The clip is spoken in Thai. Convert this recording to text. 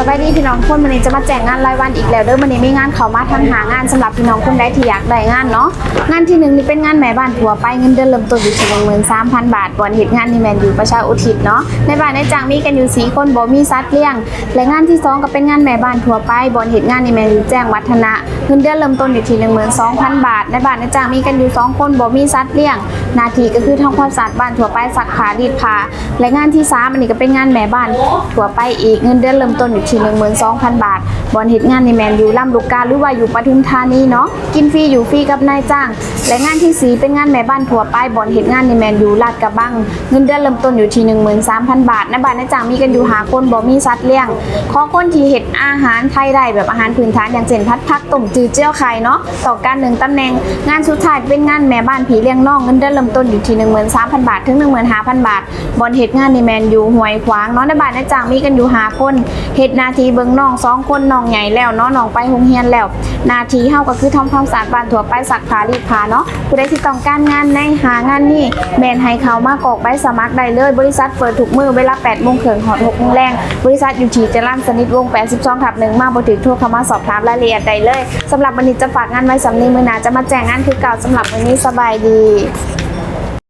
สบายดีพี่น้องคนวันนี้จะมาแจกงงานรายวันอีกแล้วเด้อวันนี้มีงานเขามาทางหางานสำหรับพี่น้องคนใดที่อยากได้งานเนาะงานที่หนึ่งนี่เป็นงานแม่บ้านผัวไปเงินเดือนเริ่มต้นอยู่ที่หนึ่งหมื่นสามพันบาทบอลเหตุงานนี่แมนอยู่ประชาอุทิศเนาะในบ้านในจ้างมีกันอยู่สีคนบ่มีซัดเลี้ยงและงานที่สองก็เป็นงานแม่บ้านผัวไปบอลเหตุงานนี่แมนอยู่แจ้งวัฒนะ เงินเดือนเริ่มต้นอยู่ที่หนึ่งหมื่นสองพันบาท ในบ้านในจ้างมีกันอยู่สองคนบ่มีซัดเลี้ยงหนาทีก็คือทำความสะอาดบ้านถั่วไปซักผารีดผ้าและงานที่สามอันนี้ก็เป็นงานแม่บ้านถั่วไปอีกเงินเดือนเริ่มต้นอยู่ที่หนึ่งหมื่นสองพันบาทบอลเหตุงานในแมนอยู่ลำลูกกาหรือว่าอยู่ปทุมธานีเนาะกินฟรีอยู่ฟรีกับนายจ้าง และงานที่สีเป็นงานแม่บ้านถั่วไปบอลเหตุงานในแมนอยู่ลาดกระบัง เงินเดือนเริ่มต้นอยู่ที่หนึ่งหมื่นสามพันบาทในบ้านนายจ้างมีกันอยู่หาคนบ่มีสัตว์เลี้ยงขอคนที่เห็ดอาหารไทยได้แบบอาหารพื้นฐานอย่างเช่นพัดพักต้มจดเจียวไข่เนาะต่อการหนึ่งตำแหน่งงานสุดท้ายเป็นงานแม่บ้านผีเลี้ยงน้องเงินเดือนเริ่มต้นอยู่ที่หนึ่งหมื่นสามพันบาท ถึงหนึ่งหมื่นห้าพันบาทบอลเหตุงานในแมนยูห่วยขวางเนาะในบ้านในจ้างมีกันอยู่หาคนเหตุนาทีเบิงน้องสองคนน้องใหญ่แล้วเนาะน้องไปโรงเรียนแล้ว นาทีเฮาก็คือทำความสะอาดบ้านถั่วไปสักผารีดผ้าเนาะผู้ใดที่ต้องการงานในหางานนี่แมนให้เขามากอกใบสมัครได้เลยบริษัทเปิดทุกมือเวลา8โมงถึงหอด6โมงแรงบริษัทอยู่ที่จรัญสนิทวง 82ทับหนึ่งมาบ่ถึงทั่วเข้ามาสอบถามรายละเอียดได้เลยสำหรับวันนี้จะฝากงานไว้สำนีมือหนาจะมาแจ้งงานคือเก่าสำหรับวันนี้สบายดี